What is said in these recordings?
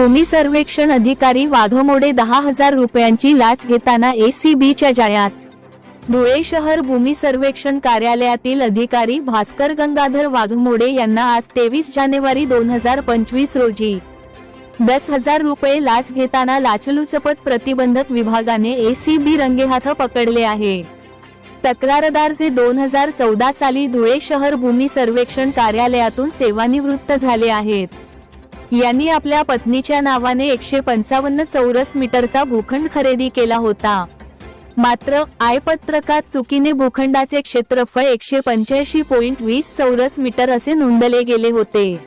भूमी सर्वेक्षण अधिकारी वाघमोडे दहा हजार रुपयांची लाच घेताना एसीबीच्या जाळ्यात. धुळे शहर भूमी सर्वेक्षण कार्यालयातील अधिकारी भास्कर गंगाधर वाघमोडे यांना आज तेवीस जानेवारी दोन हजार पंचवीस रोजी दस हजार रुपये लाच घेताना लाचलुचपत प्रतिबंधक विभागाने एसीबी रंगेहाथ पकडले आहे. तक्रारदार जे दोन हजार चौदा साली धुळे शहर भूमी सर्वेक्षण कार्यालयातून सेवानिवृत्त झाले आहेत. यांनी आपल्या पत्नीच्या नावाने एकशे पंचावन्न चौरस मीटरचा भूखंड खरेदी केला होता. मात्र आयपत्रकात चुकीने भूखंडाचे क्षेत्रफळ एकशे पंच्याऐंशी पॉईंट वीस चौरस मीटर असे नोंदले गेले होते.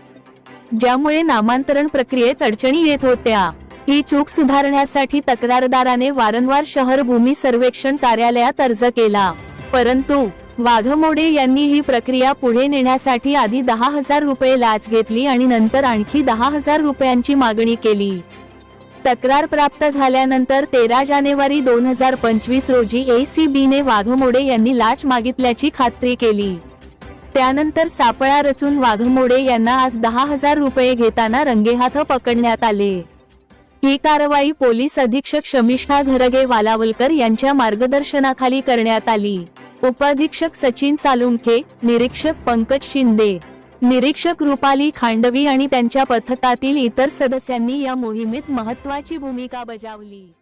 ज्यामुळे नामांतरण प्रक्रियेत अडचणी येत होत्या. ही चूक सुधारण्यासाठी तक्रारदाराने वारंवार शहर भूमी सर्वेक्षण कार्यालयात अर्ज केला. परंतु वाघमोडे यांनी ही प्रक्रिया पुढे नेण्यासाठी आधी दहा हजार रुपये लाच घेतली आणि नंतर आणखी दहा हजार रुपयांची मागणी केली. तक्रार प्राप्त झाल्यानंतर तेरा जानेवारी दोन हजार पंचवीस रोजी एसीबीने वाघमोडे यांनी लाच मागितल्याची खात्री केली. त्यानंतर सापळा रचून वाघमोडे यांना आज दहा हजार रुपये घेताना रंगेहाथ पकडण्यात आले. ही कारवाई पोलीस अधीक्षक शमिष्ठा घरगे वालावलकर यांच्या मार्गदर्शनाखाली करण्यात आली. उपाधीक्षक सचिन सालुंखे निरीक्षक पंकज शिंदे. निरीक्षक रुपाली खांडवी आणि त्यांच्या पथकातील इतर सदस्यांनी या मोहिमेत महत्वाची भूमिका बजावली.